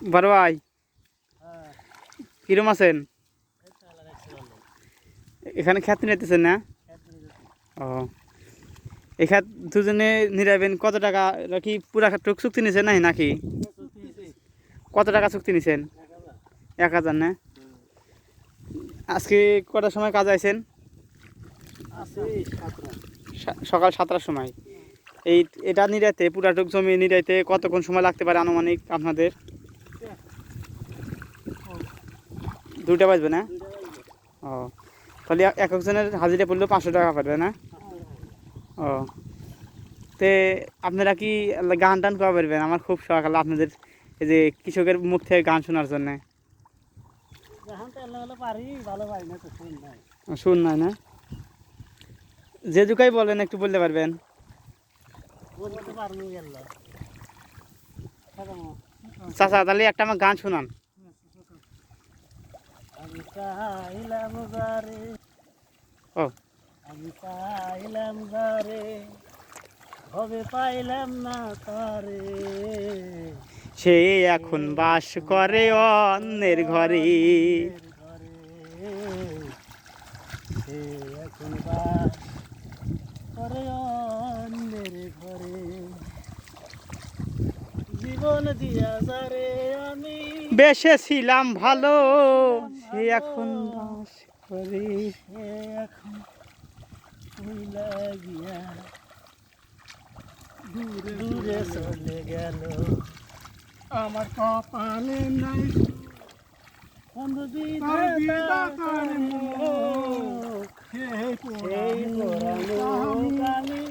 বড় ভাই কিরম আছেন? এখানে খ্যাত নিতেছেন না। ও। খ্যাত দুজনে নিরাবেন কত টাকা? কি পুরা টুক চুক্তি নিছেন নাই নাকি? কত টাকা চুক্তি নিছেন? এক হাজার? না? আজকে কটার সময় কাজ আইছেন? সকাল সাতটার সময়। এই, এটা নিরাইতে পুরাটুক জমি নিরাইতে কতক্ষণ সময় লাগতে পারে আনুমানিক আপনাদের? দুটা বাজবে না? ও তাহলে এক- এক একজনের হাজিরা পড়লেও পাঁচশো টাকা পারবে না? ও তে আপনারা কি গান টান করা পারবেন? আমার খুব শখ হলো আপনাদের এই যে কৃষকের মুখ থেকে গান শোনার জন্যে। শুন নাই। না? যে দুকাই বলেন একটু বলতে পারবেন? চাচা তাহলে একটা আমার গান শোনান। আমি চাইলাম যারে। ও। আমি চাইলাম যারে। হবে পাইলাম না তারে। সে এখন বাস করে অন্যের ঘরে ঘরে। সে এখন বাস করে অন্যের ঘরে। জীবন দিয়া যারে আমি বেশে ছিলাম ভালো। সে এখন বাস করে সে এখন ভুলা গিয়া দূরে দূরে চলে গেল। আমার কপালে নাই সেই পোড়ানো আমি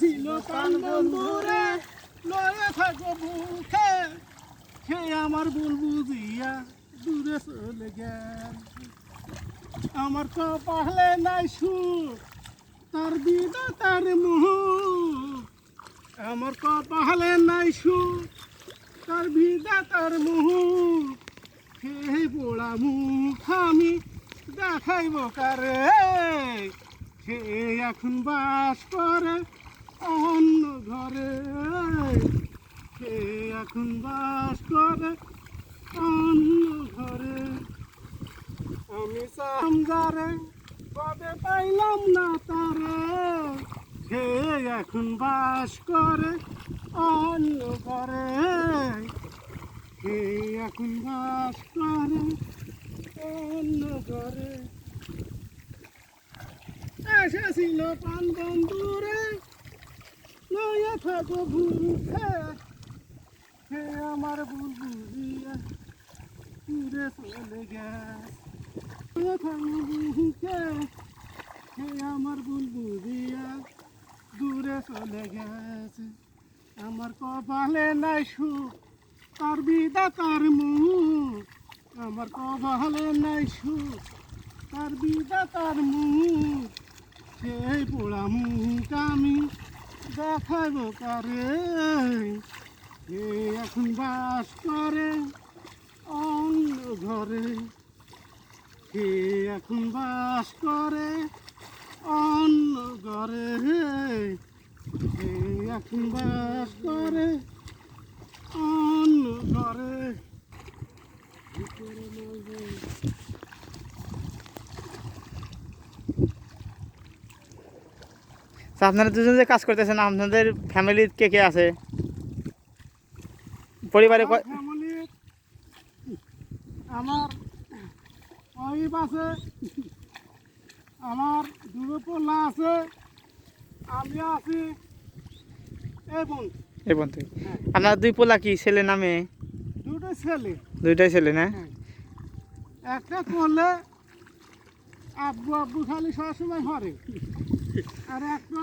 ছিল পান বন্ধুরে লয়ে থাকো বুকে সে আমার ভুল বুঝিয়া দূরে চলে গেল আমার কপালে নাই সুখ তার বিদা তার মুখ আমার কপালে নাই সুখ তার বিদা, তার মুখ সেই পোড়া মুখ আমি দেখাইব কারে। সে এখন বাস করে অন্য ঘরে। সে এখন বাস করে অন্য ঘরে। আমি সামজারে কবে পাইলাম না তারে। সে এখন বাস করে অন্য ঘরে সে এখন বাস করে অন্য ঘরে এসেছিল পান বন্ধুরে লইয়া থাকো ভুলছে হে আমার ভুল বুঝিয়া দূরে চলে গেছে লইয়া থাকো ভুলছে হে আমার ভুল বুঝিয়া দূরে চলে গেছে। আমার কপালে নাই সুখ, তার বিদা, তার মুখ। আমার কপালে নাই সুখ, তার বিদা, তার মুখ। সেই পোড়া মুখ আমি দেখাব কারে? এখন বাস করে অন্য ঘরে? কে এখন বাস করে অন্য ঘরে? এখন বাস করে অন্য তা আপনারা দুজন যে কাজ করতেছেন আপনাদের ফ্যামিলির কে কে আছে? পরিবারে আমার ওয়াইফ আছে আমার দুটো পোলা আছে আমি আছি। এই বন্ধু আপনার দুই পোলা কি ছেলে নামে দুটো ছেলে। দুইটাই ছেলে না? একটা করলে আব্বু আব্বু খালি সবসময় হরে আর একটা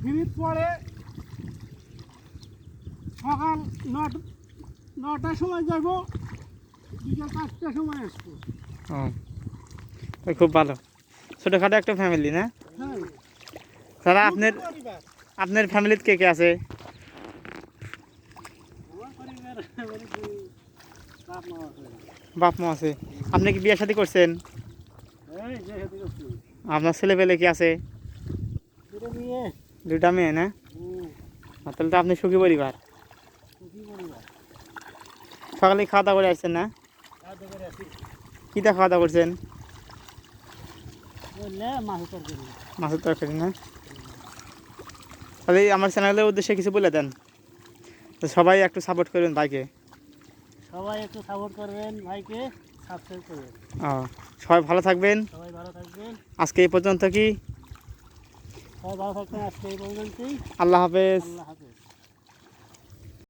ফিরিত পরে সকাল নটা নটার সময় যাব বিকেল পাঁচটার সময় আসব। খুব ভালো। ছোটোখাটো একটা ফ্যামিলি না? তারা আপনার আপনার ফ্যামিলিতে কে কে আছে? কি বাপ মা আছে। আপনি কি বিয়ে শাদী করছেন? আপনার ছেলে পেলে কি আছে? দুটা মেয়ে, না? তাহলে তো আপনি সুখী পরিবার। সকালে খাওয়া দাওয়া করে আসছেন, না? কীটা খাওয়া দাওয়া করছেন? মাছের তরকারি না। তাহলে আমার চ্যানেলের উদ্দেশ্যে কিছু বলে দেন। সবাই একটু সাপোর্ট করবেন ভাইকে। সবাই একটু সাপোর্ট করবেন ভাইকে সাবস্ক্রাইব করবেন ও সবাই ভালো থাকবেন। সবাই ভালো থাকবেন। আজকে এই পর্যন্ত কি? সবাই ভালো থাকবেন আজকে এই পর্যন্তই। আল্লাহ হাফেজ। আল্লাহ হাফেজ।